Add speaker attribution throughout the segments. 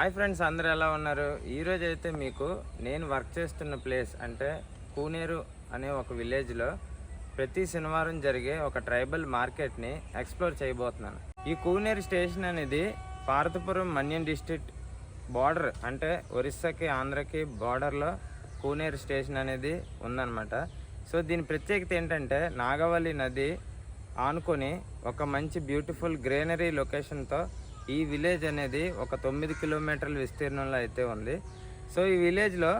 Speaker 1: Hi friends అందరు ఎలా ఉన్నారు? ఈరోజు అయితే మీకు నేను వర్క్ చేస్తున్న ప్లేస్ అంటే కూనేరు అనే ఒక విలేజ్లో ప్రతి శనివారం జరిగే ఒక ట్రైబల్ మార్కెట్ని ఎక్స్ప్లోర్ చేయబోతున్నాను. ఈ కూనేరు స్టేషన్ అనేది పార్తపురం మన్యం డిస్ట్రిక్ట్ బార్డర్ అంటే ఒరిస్సాకి ఆంధ్రకి బార్డర్లో కూనేరు స్టేషన్ అనేది ఉందన్నమాట. సో దీని ప్రత్యేకత ఏంటంటే నాగవల్లి నది ఆనుకొని ఒక మంచి బ్యూటిఫుల్ గ్రీనరీ లొకేషన్తో ఈ విలేజ్ అనేది ఒక తొమ్మిది కిలోమీటర్ల విస్తీర్ణంలో అయితే ఉంది. సో ఈ విలేజ్లో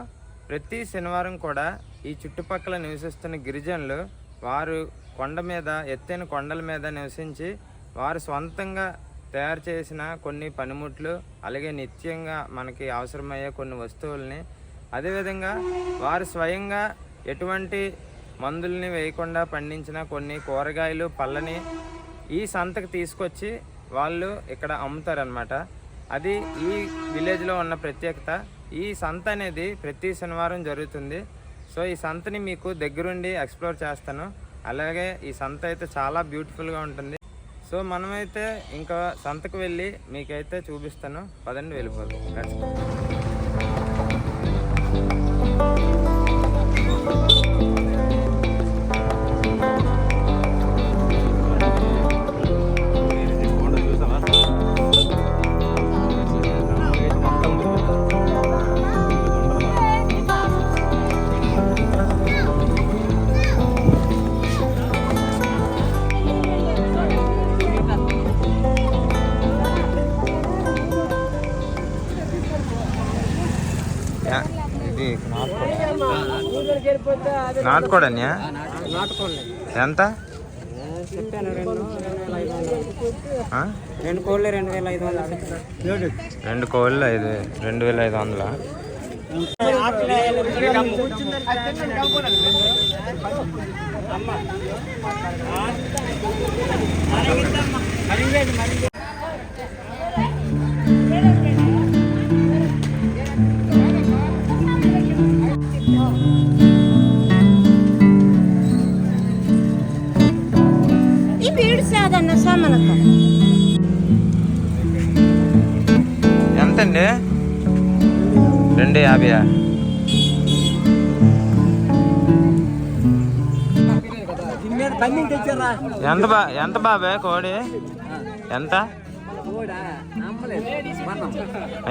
Speaker 1: ప్రతి శనివారం కూడా ఈ చుట్టుపక్కల నివసిస్తున్న గిరిజనులు వారు కొండ మీద ఎత్తైన కొండల మీద నివసించి వారు సొంతంగా తయారు చేసిన కొన్ని పనిముట్లు అలాగే నిత్యంగా మనకి అవసరమయ్యే కొన్ని వస్తువుల్ని అదేవిధంగా వారు స్వయంగా ఎటువంటి మందుల్ని వేయకుండా పండించిన కొన్ని కూరగాయలు పళ్ళని ఈ సంతకు తీసుకొచ్చి వాళ్ళు ఇక్కడ అమ్ముతారనమాట అది ఈ విలేజ్లో ఉన్న ప్రత్యేకత. ఈ సంత అనేది ప్రతి శనివారం జరుగుతుంది. సో ఈ సంతని మీకు దగ్గరుండి ఎక్స్ప్లోర్ చేస్తాను. అలాగే ఈ సంత అయితే చాలా బ్యూటిఫుల్గా ఉంటుంది. సో మనమైతే ఇంకా సంతకు వెళ్ళి మీకైతే చూపిస్తాను. పదండి వెళ్ళిపోతాం ఖచ్చితంగా నాటుకోడన్యా?
Speaker 2: నాటుకోండి
Speaker 1: ఎంత?
Speaker 2: చెప్పాను రెండు రెండు వేల ఐదు వందలు.
Speaker 1: ఆ?
Speaker 2: రెండు కోళ్ళు రెండు వేల ఐదు వందలు.
Speaker 1: రెండు కోళ్ళు ఐదు రెండు వేల ఐదు వందల? ఎంతండి? రెండు యాభై ఎంత బా ఎంత బాబే కోడి? ఎంత?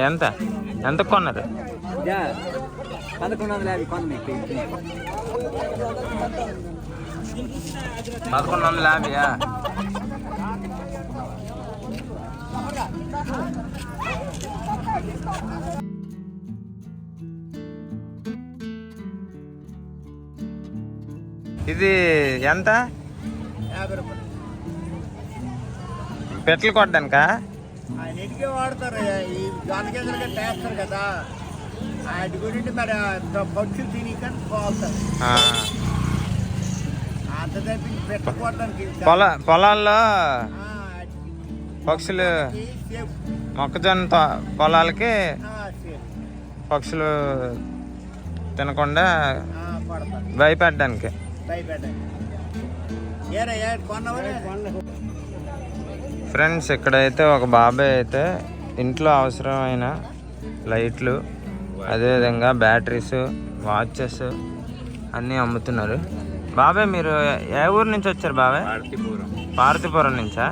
Speaker 1: ఎంత? ఎంత కొన్నారు
Speaker 2: పదకొండు వందల యాభై
Speaker 1: ఇది ఎంత? పెట్లు కొట్టడానికా?
Speaker 3: ఆయన ఇంటికి వాడతారు. ఈ గానకేంద్రంగా టేస్తారు కదా. వాటి గురించి మరి పక్షులు తిని కానీ పోతారు అంత తప్పించి పెట్టుకోవడానికి
Speaker 1: పొల పొలాల్లో పక్షులు మొక్కజొన్న పొలాలకి పక్షులు తినకుండా భయపెట్టడానికి. ఫ్రెండ్స్ ఇక్కడైతే ఒక బాబాయ్ అయితే ఇంట్లో అవసరమైన లైట్లు అదేవిధంగా బ్యాటరీస్ వాచెస్ అన్నీ అమ్ముతున్నారు. బాబాయ్ మీరు ఏ ఊరు నుంచి వచ్చారు బాబాయ్?
Speaker 4: పార్తీపురం
Speaker 1: పార్వతీపురం నుంచా?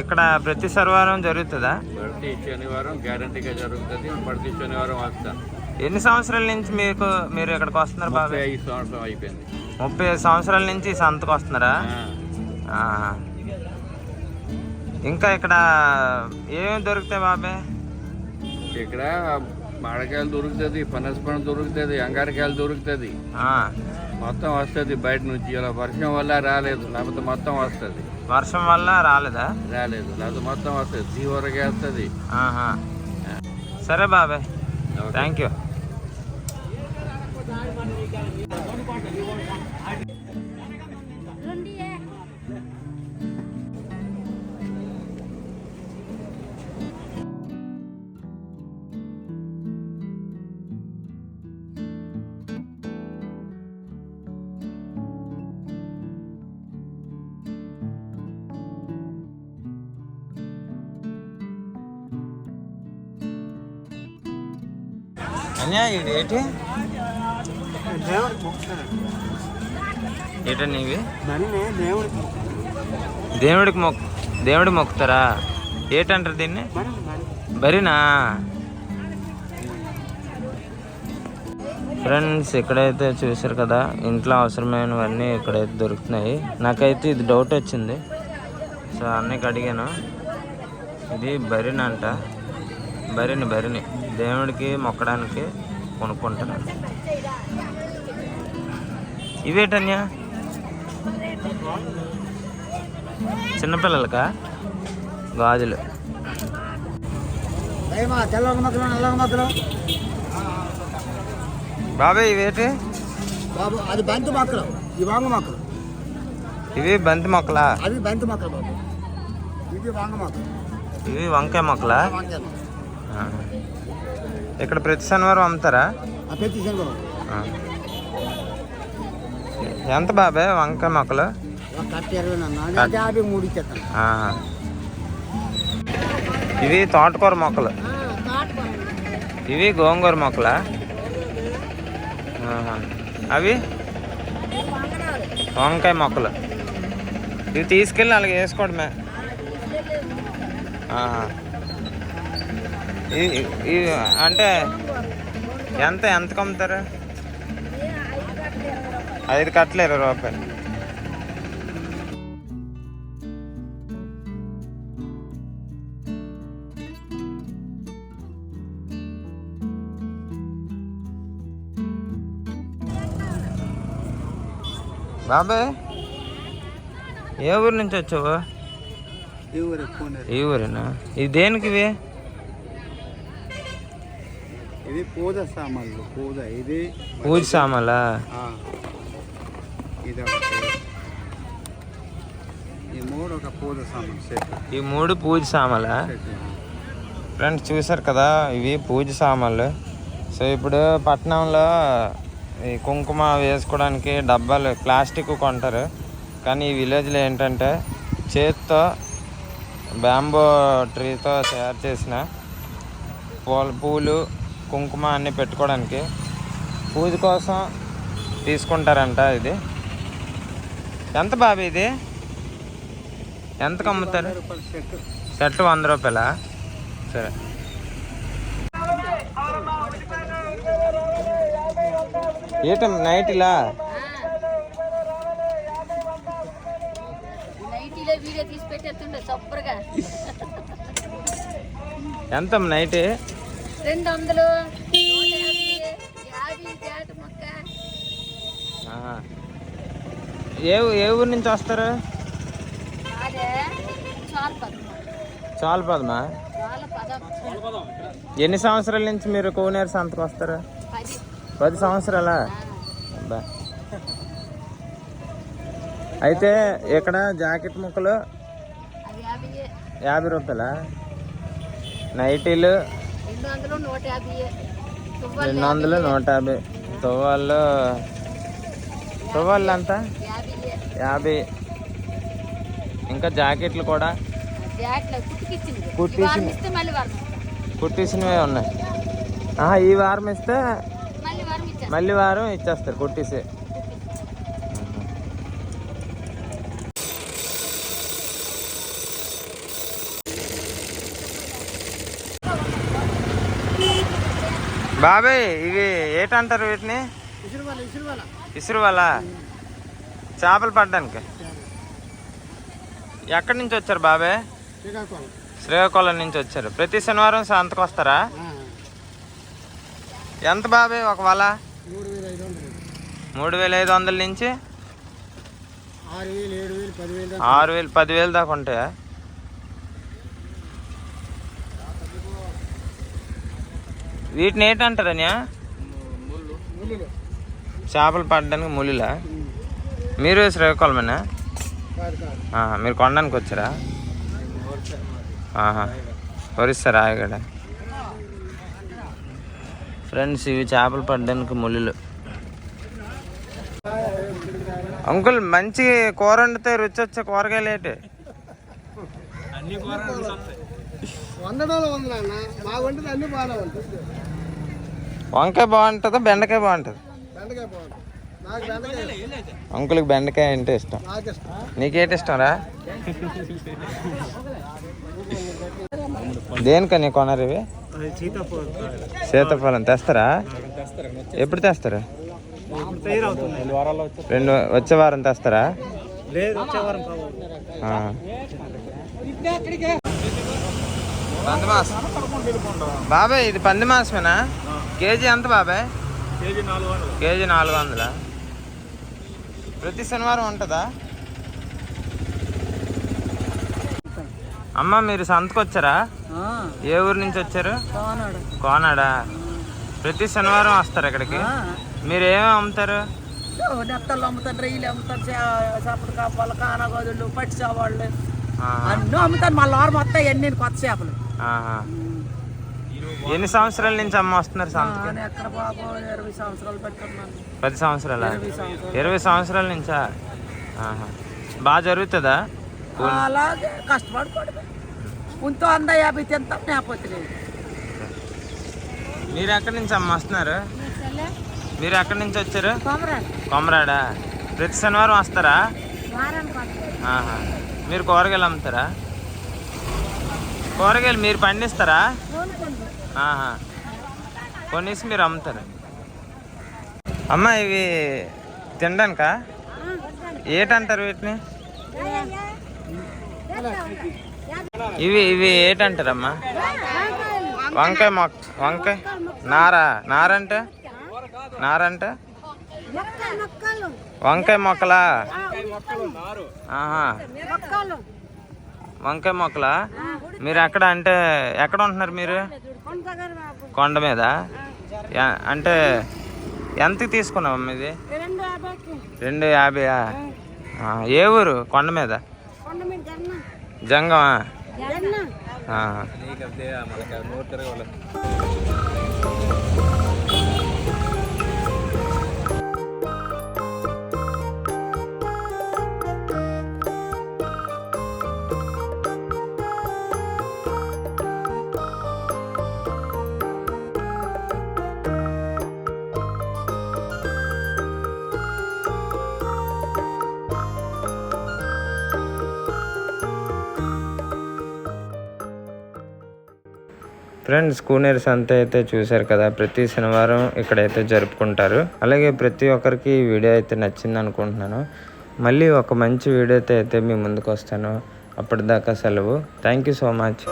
Speaker 1: ఇక్కడ ప్రతి శనివారం జరుగుతుందా?
Speaker 4: ప్రతి శనివారం గ్యారంటీగా జరుగుతుంది. ప్రతి శనివారం వస్తాను
Speaker 1: ఎన్ని సంవత్సరాల నుంచి మీకు మీరు ఇక్కడికి వస్తున్నారు బాబాయ్
Speaker 4: ఐదు సంవత్సరం అయిపోయింది.
Speaker 1: ముప్పై ఐదు సంవత్సరాల నుంచి సంతకు వస్తున్నారా. ఇంకా ఇక్కడ ఏమేమి దొరుకుతాయి బాబాయ్
Speaker 4: ఇక్కడ మామిడికాయలు దొరుకుతుంది పనసపండు దొరుకుతుంది అంగారకాయలు దొరుకుతుంది. మొత్తం వస్తుంది బయట నుంచి. ఇలా వర్షం వల్ల రాలేదు లేకపోతే మొత్తం వస్తుంది.
Speaker 1: వర్షం వల్ల రాలేదా?
Speaker 4: రాలేదు. లేకపోతే మొత్తం వస్తుంది. తీవ్రగా వస్తుంది.
Speaker 1: ఆహా. సరే బాబాయ్ థ్యాంక్ యూ ఏంటి ఏంటని ఇవి
Speaker 2: దేవుడికి
Speaker 1: మొక్ దేవుడికి మొక్కుతారా? ఏంటంటారు దీన్ని? బరినా? ఫ్రెండ్స్ ఇక్కడైతే చూసారు కదా ఇంట్లో అవసరమైనవన్నీ ఇక్కడైతే దొరుకుతున్నాయి. నాకైతే ఇది డౌట్ వచ్చింది. సో అన్నీకి అడిగాను. ఇది బరిని అంట బరిని బరిని. దేవుడికి మొక్కడానికి కొనుక్కుంటున్నాను ఇవేటన్యా? చిన్నపిల్లలకా? గాజులు. బాబాయ్ ఇవేటి?
Speaker 3: బాబు అది బంతి మొక్కలు. ఈ వాంగ మొక్కలు.
Speaker 1: ఇవి బంతి మొక్కలా?
Speaker 3: అవి బంతి మొక్కలు బాబు. ఇవి వాంగ మొక్కలు.
Speaker 1: ఇవి వంకాయ మొక్కలా?
Speaker 3: వంకాయ మొక్కలు.
Speaker 1: ఇక్కడ ప్రతి శనివారం అమ్ముతారా?
Speaker 3: శనగలు
Speaker 1: ఆ. ఎంత బాబాయ్ వంకాయ మొక్కలు. ఇవి తోటకూర మొక్కలు. ఇవి గోంగూర మొక్కలా. అవి? వంకాయ మొక్కలు. ఇవి తీసుకెళ్ళి అలాగే వేసుకోవడమే. అంటే ఎంత ఎంతకు అమ్ముతారు ఐదు కట్టలు ఇరవై రూపాయలు. బాబాయ్ ఏ ఊరు నుంచి వచ్చావు?
Speaker 2: ఈ
Speaker 1: ఊరేనా? ఇది దేనికి ఇవి?
Speaker 2: ఇది పూజ సామాన్లు. పూజ ఇది
Speaker 1: పూజ సామాలా
Speaker 2: ఆ. ఇది ఒకటి ఈ మూడు ఒక పూజ సామాన్ సెట్.
Speaker 1: ఈ మూడు పూజ సామాలా
Speaker 2: సెట్.
Speaker 1: ఫ్రెండ్స్ చూసారు కదా ఇవి పూజ సామాన్లు. సో ఇప్పుడు పట్టణంలో ఈ కుంకుమ వేసుకోవడానికి డబ్బాలు ప్లాస్టిక్ కొంటారు. కానీ ఈ విలేజ్లో ఏంటంటే చేత్తో బ్యాంబో ట్రీతో తయారు చేసిన పూల పూలు కుంకుమ అన్నీ పెట్టుకోవడానికి. పూజ కోసం తీసుకుంటారంట ఇది. ఎంత బాబు ఇది? ఎంతకు అమ్ముతారు? షర్ట్ వంద రూపాయలా? సరే. ఏటం నైట్ ఇలా? ఎంత నైట్?
Speaker 5: రెండు వందలు
Speaker 1: ఏ ఏ ఊరు నుంచి వస్తారు?
Speaker 5: చాలు పదం
Speaker 1: చాలు పదమా ఎన్ని సంవత్సరాల నుంచి మీరు కోనేరు సంతకు వస్తారు?
Speaker 5: పది.
Speaker 1: సంవత్సరాలా. అయితే ఇక్కడ జాకెట్ ముక్కలు?
Speaker 5: యాభై
Speaker 1: రూపాయలా? నైటీలు?
Speaker 5: రెండు వందలు నూట యాభై
Speaker 1: తువ్వాళ్ళు తువ్వాళ్ళు అంతా
Speaker 5: యాభై.
Speaker 1: ఇంకా జాకెట్లు కూడా. కుట్టిసినవే ఉన్నాయి. ఆహా, ఈ వారం ఇస్తే
Speaker 5: మళ్ళీ వారం ఇచ్చాను
Speaker 1: మళ్ళీ వారం ఇచ్చేస్తారు కుట్టిసి బాబాయ్ ఇవి ఏటంటారు వీటిని?
Speaker 3: ఇసురువాల
Speaker 1: చేపలు పడ్డానికి. ఎక్కడి నుంచి వచ్చారు బాబాయ్
Speaker 3: శ్రీకాకుళం.
Speaker 1: నుంచి వచ్చారు. ప్రతి శనివారం సంతకు వస్తారా? ఎంత బాబాయ్ ఒక వల?
Speaker 3: మూడు వేల ఐదు వందలు.
Speaker 1: నుంచి?
Speaker 3: ఆరు వేలు పదివేలు
Speaker 1: దాకా ఉంటాయా? వీటిని ఏంటంటారన్యా చేపలు పడడానికి ములిలా మీరు శ్రీకాకుళమేనా మీరు కొనడానికి వచ్చారా? వరిస్తారా ఒరిస్తారా ఇక్కడ? ఫ్రెండ్స్ ఇవి చేపలు పడడానికి ముళ్ళు అంకుల్ మంచి కూర వండితే రుచి వచ్చే కూరగాయలు ఏంటి?
Speaker 3: వందడంలో ఉంది నాన్న మా వంటది అన్ని బాగానే ఉంటుంది
Speaker 1: వంకాయ బాగుంటుందా? బెండకాయ బాగుంటుంది?
Speaker 2: బెండకాయ బాగుంటుంది. నాకు బెండకాయ
Speaker 1: అంకుల్కి బెండకాయ అంటే ఇష్టం.
Speaker 2: నాకు ఇష్టం.
Speaker 1: నీకేటి ఇష్టం రా? దేనికని కొనరు ఇవి?
Speaker 2: సీతాఫలం
Speaker 1: సీతాఫలం తెస్తారా? ఎప్పుడు తెస్తారు?
Speaker 2: ఇప్పుడు తయారవుతుంది రెండు వారాల్లో వచ్చి
Speaker 1: రెండు వచ్చే వారం తెస్తారా పంది మాసం బాబాయ్ ఇది పంది మాసమేనా? కేజీ ఎంత బాబాయ్?
Speaker 2: కేజీ నాలుగు వందలు?
Speaker 1: ప్రతి శనివారం ఉంటుందా? అమ్మ మీరు సంతకు వచ్చారా ఏ ఊరు నుంచి వచ్చారు? కోనాడా. ప్రతి శనివారం వస్తారు ఇక్కడికి. మీరు ఏమేమి అమ్ముతారు?
Speaker 6: నెత్తలు అమ్ముతాను రొయ్యలు అమ్ముతాను చేపలు కాపాలు కానగోదులు పట్టి
Speaker 1: ఆహా.
Speaker 6: అన్నీ అమ్ముతాను మళ్ళీ వారం మొత్తం ఎన్ని కొత్త చేపలు.
Speaker 1: ఆహా. ఎన్ని సంవత్సరాల నుంచి అమ్మ వస్తున్నారు పది సంవత్సరాల? ఇరవై సంవత్సరాల. నుంచా? ఆహా. బాగా జరుగుతుందా?
Speaker 6: అలాగే ఉంతో అంద యాభై తింటాం లేకపోతే లేదు.
Speaker 1: మీరు ఎక్కడి నుంచి అమ్మ వస్తున్నారు? మీరు ఎక్కడి నుంచి వచ్చారు? కొమరాడా. ప్రతి శనివారం వస్తారా? ఆహా. మీరు కూరగాయలు అమ్ముతారా? కూరగాయలు మీరు పండిస్తారా? ఆహా. కొనేసి మీరు అమ్ముతారు? అమ్మ ఇవి తినడానిక? ఏటంటారు వీటిని? ఇవి ఇవి ఏటంటారమ్మా? వంకాయ మొక్క వంకాయ. నారా నారంటే? నారంటే? వంకాయ మొక్కలా? ఆహా. వంకాయ మొక్కలా? మీరు ఎక్కడ అంటే ఎక్కడ ఉంటున్నారు మీరు? కొండ మీద? అంటే ఎంతకి తీసుకున్నావమ్మా ఇది? రెండు యాభైయా? ఆ, ఏ ఊరు? కొండ మీద? జంగమా? ఫ్రెండ్స్ కూనేరు సంత అయితే చూశారు కదా. ప్రతి శనివారం ఇక్కడైతే జరుపుకుంటారు. అలాగే ప్రతి ఒక్కరికి ఈ వీడియో అయితే నచ్చింది అనుకుంటున్నాను. మళ్ళీ ఒక మంచి వీడియోతో అయితే మీ ముందుకు వస్తాను. అప్పటిదాకా సెలవు. Thank you so much